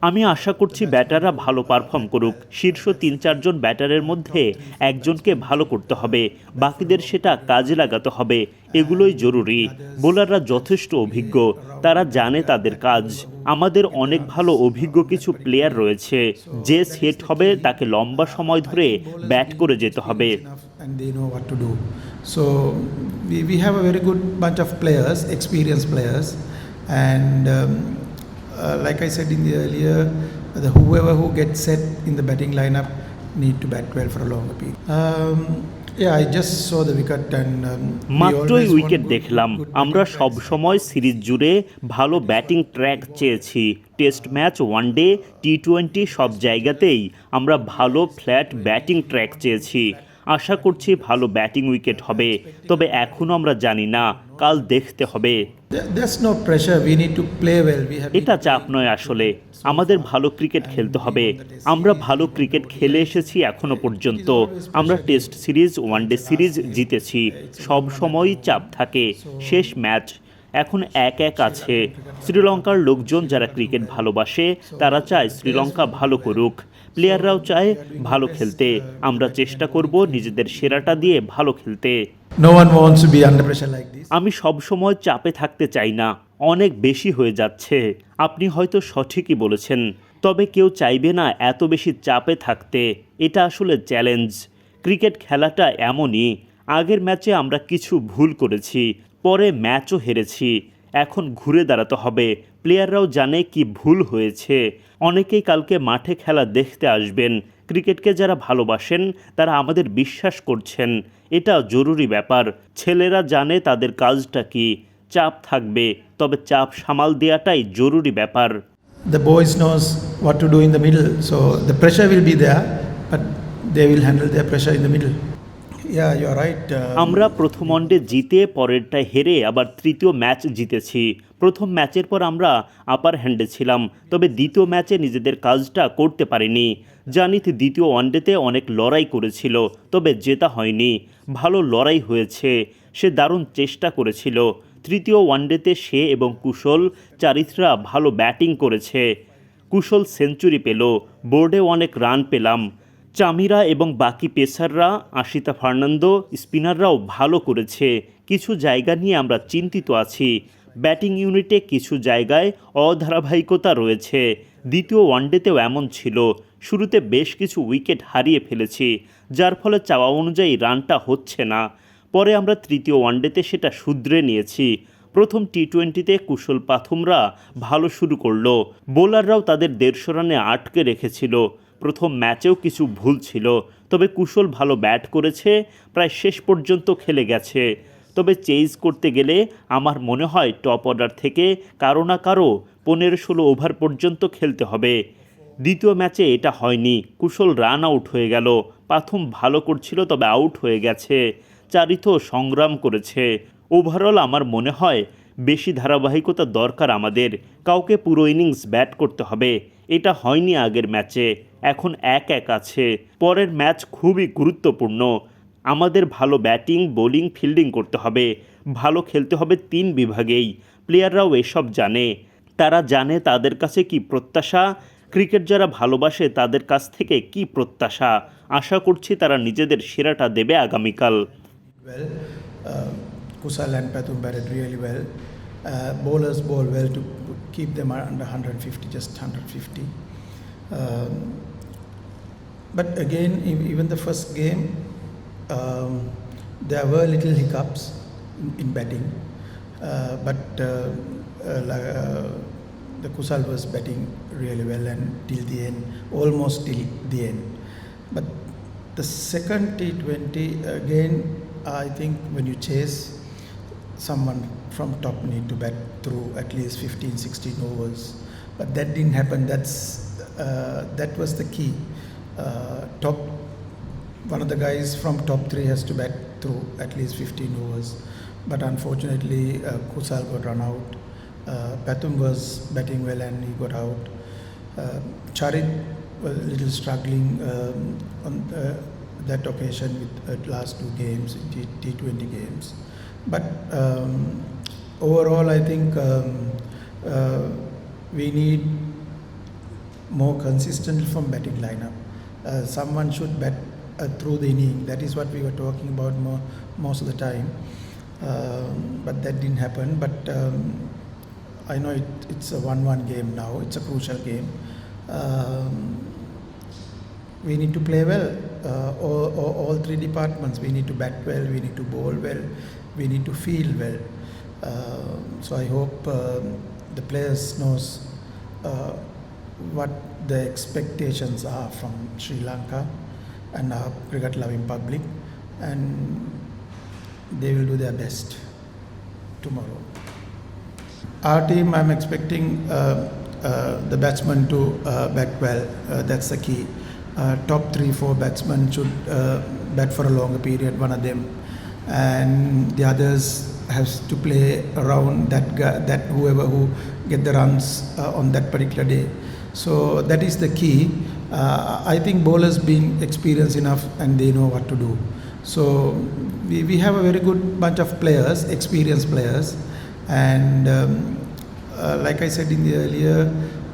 আমি আশা করছি ব্যাটাররা ভালো পারফর্ম করুক। শীর্ষ তিন চারজন ব্যাটারের মধ্যে একজনকে ভালো করতে হবে। বাকিদের সেটা কাজে লাগাতে হবে। এগুলোই জরুরি। বোলাররা যথেষ্ট অভিজ্ঞ। তারা জানে তাদের কাজ। আমাদের অনেক ভালো অভিজ্ঞ কিছু প্লেয়ার রয়েছে। যে সেট হবে তাকে লম্বা সময় ধরে ব্যাট করে যেতে হবে. So we, we have a very good bunch of players, experienced players, and um, uh, like I said in the earlier, the whoever who gets set in the batting lineup need to bat well for a longer period. Um, yeah, I just saw the wicket and um, মাত্রই wicket দেখলাম আমরা সব সময় series জুড়ে ভালো batting track চেয়েছি test match one day T twenty সব জায়গাতেই আমরা ভালো ফ্ল্যাট ব্যাটিং ট্র্যাক চেয়েছি আশা করছি ভালো ব্যাটিং উইকেট হবে তবে এখনও আমরা জানি না কাল দেখতে হবে। এটা চাপ নয় আসলে আমাদের ভালো ক্রিকেট খেলতে হবে। আমরা ভালো ক্রিকেট খেলে এসেছি এখনও পর্যন্ত আমরা টেস্ট সিরিজ ওয়ানডে সিরিজ জিতেছি সব সময়ই চাপ থাকে শেষ ম্যাচ এখন এক এক আছে। শ্রীলঙ্কার লোকজন যারা ক্রিকেট ভালোবাসে তারা চায় শ্রীলঙ্কা ভালো করুক। প্লেয়াররাও চায় ভালো খেলতে। আমরা চেষ্টা করব নিজেদের সেরাটা দিয়ে ভালো খেলতে. আমি সব সময় চাপে থাকতে চাই না। অনেক বেশি হয়ে যাচ্ছে। আপনি হয়তো সঠিকই বলেছেন। তবে কেউ চাইবে না এত বেশি চাপে থাকতে। এটা আসলে চ্যালেঞ্জ ক্রিকেট খেলাটা এমনই। আগের ম্যাচে আমরা কিছু ভুল করেছি। পরে ম্যাচও হেরেছি। এখন ঘুরে দাঁড়াতে হবে। প্লেয়াররাও জানে কি ভুল হয়েছে। অনেকেই কালকে মাঠে খেলা দেখতে আসবেন। ক্রিকেটকে যারা ভালোবাসেন, তারা আমাদের বিশ্বাস করছেন। এটা জরুরি ব্যাপার। ছেলেরা জানে তাদের কাজটা কি। চাপ থাকবে, তবে চাপ সামাল দেওয়াটাই জরুরি ব্যাপার। The boys knows what to do in the middle so the pressure will be there, but they will handle their pressure in the middle. আমরা প্রথম ওয়ানডে জিতে পরেরটায় হেরে, আবার তৃতীয় ম্যাচ জিতেছি। প্রথম ম্যাচের পর আমরা আপার হ্যান্ডে ছিলাম, তবে দ্বিতীয় ম্যাচে নিজেদের কাজটা করতে পারিনি। জানিত দ্বিতীয় ওয়ানডেতে অনেক লড়াই করেছিল, তবে জেতা হয়নি। ভালো লড়াই হয়েছে, সে দারুণ চেষ্টা করেছিল। তৃতীয় ওয়ানডেতে সে এবং কুশল চারিত্রা ভালো ব্যাটিং করেছে। কুশল সেঞ্চুরি পেল বোর্ডে অনেক রান পেলাম। চামিরা এবং বাকি পেসাররা, আশিতা ফার্নান্দো, স্পিনাররাও ভালো করেছে। কিছু জায়গা নিয়ে আমরা চিন্তিত আছি। ব্যাটিং ইউনিটে কিছু জায়গায় অধারাবাহিকতা রয়েছে। দ্বিতীয় ওয়ানডেতেও এমন ছিল। শুরুতে বেশ কিছু উইকেট হারিয়ে ফেলেছি, যার ফলে চাওয়া অনুযায়ী রানটা হচ্ছে না। পরে আমরা তৃতীয় ওয়ানডেতে সেটা শুধরে নিয়েছি। প্রথম টি টোয়েন্টিতে কুশল পাথুমরা ভালো শুরু করল। বোলাররাও তাদের দেড়শো রানে আটকে রেখেছিল। প্রথম ম্যাচেও কিছু ভুল ছিল, তবে কুশল ভালো ব্যাট করেছে, প্রায় শেষ পর্যন্ত খেলে গেছে। তবে চেজ করতে গেলে আমার মনে হয় টপ অর্ডার থেকে কারও না কারও পনেরো ষোলো ওভার পর্যন্ত খেলতে হবে। দ্বিতীয় ম্যাচে এটা হয়নি, কুশল রান আউট হয়ে গেল প্রথম ভালো করছিল তবে আউট হয়ে গেছে চারিত সংগ্রাম করেছে। ওভারঅল আমার মনে হয় বেশি ধারাবাহিকতা দরকার আমাদের, কাউকে পুরো ইনিংস ব্যাট করতে হবে, এটা হয়নি আগের ম্যাচে। এখন এক এক আছে। পরের ম্যাচ খুবই গুরুত্বপূর্ণ। আমাদের ভালো ব্যাটিং বোলিং ফিল্ডিং করতে হবে। ভালো খেলতে হবে তিন বিভাগেই। প্লেয়াররাও এসব জানে। তারা জানে তাদের কাছে কি প্রত্যাশা? ক্রিকেট যারা ভালোবাসে তাদের কাছ থেকে কি প্রত্যাশা? আশা করছি তারা নিজেদের সেরাটা দেবে আগামীকাল। Uh, kusal and patum batted really well. Bowlers bowl well to keep them under 150 just 150 but again even the first game um, there were little hiccups in, in batting uh, but uh, uh, uh, the kusal was batting really well and till the end almost till the end. But the second T20 again I think when you chase someone from top need to bat through at least 15 16 overs. But that didn't happen. That's uh, that was the key top one of the guys from top 3 has to bat through at least 15 overs but unfortunately uh, Kusal got run out uh, Patum was batting well and he got out uh, Charit was a little struggling um, on uh, that occasion with uh, last two games, T- T20 games. But um, overall, I think um, uh, we need more consistent from batting lineup. Uh, someone should bat uh, through the inning. That is what we were talking about more, most of the time. Um, but that didn't happen. But um, I know it, it's a 1 1 game now, it's a crucial game. Um, we need to play well, uh, all, all, all three departments. We need to bat well, we need to bowl well, we need to feel well. Uh, so I hope um, the players knows uh, what the expectations are from Sri Lanka and our cricket loving public, and they will do their best tomorrow. Our team, I'm expecting uh, uh, the batsmen to uh, bat well. Uh, that's the key. Uh, top three, four batsmen should uh, bat for a longer period. One of them, and the others has to play around that guy, that whoever who get the runs uh, on that particular day. So that is the key. Uh, I think bowlers been experienced enough and they know what to do. So we, we have a very good bunch of players, experienced players, and um, uh, like I said in the earlier,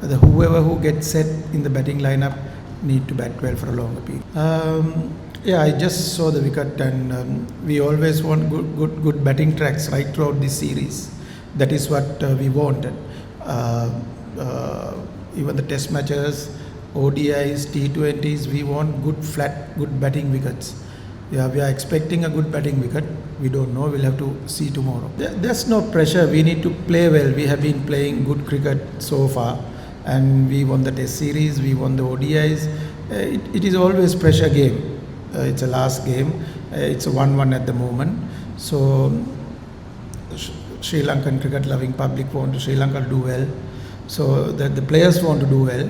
the whoever who gets set in the batting lineup need to bat well for a longer period. Um, yeah, I just saw the wicket, and um, we always want good, good, good batting tracks right throughout this series. That is what uh, we wanted. Uh, uh, even the Test matches, ODIs, T20s, we want good flat, good batting wickets. Yeah, we are expecting a good batting wicket. We don't know. We'll have to see tomorrow. There, there's no pressure. We need to play well. We have been playing good cricket so far, and we won the Test series. We won the ODIs. Uh, it, it is always pressure game. Uh, it's a last game. Uh, it's a one-one at the moment. So Sh- Sri Lankan cricket loving public want Sri Lanka to do well. So the, the players want to do well.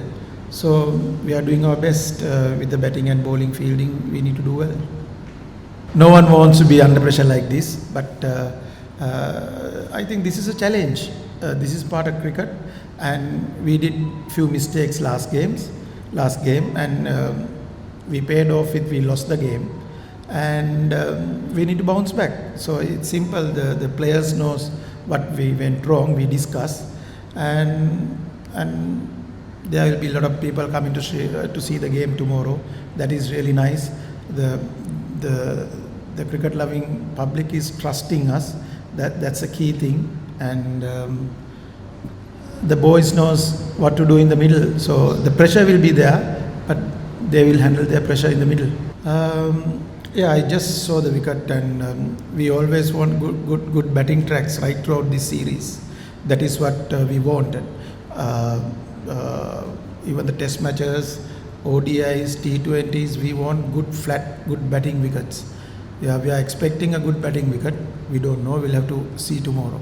So we are doing our best uh, with the batting and bowling, fielding. We need to do well. No one wants to be under pressure like this, but uh, uh, I think this is a challenge. Uh, this is part of cricket, and we did few mistakes last games, last game, and um, we paid off it. We lost the game, and um, we need to bounce back. So it's simple. The the players knows what we went wrong. We discuss, and and there will be a lot of people coming to see, uh, to see the game tomorrow. That is really nice. The the the cricket loving public is trusting us. That that's a key thing, and um, the boys knows what to do in the middle. So the pressure will be there, but they will handle their pressure in the middle. Um, yeah, I just saw the wicket, and um, we always want good, good, good batting tracks right throughout this series. That is what uh, we wanted. Uh, uh, even the Test matches, ODIs, T20s, we want good, flat, good batting wickets. Yeah, we are expecting a good batting wicket. We don't know. We'll have to see tomorrow.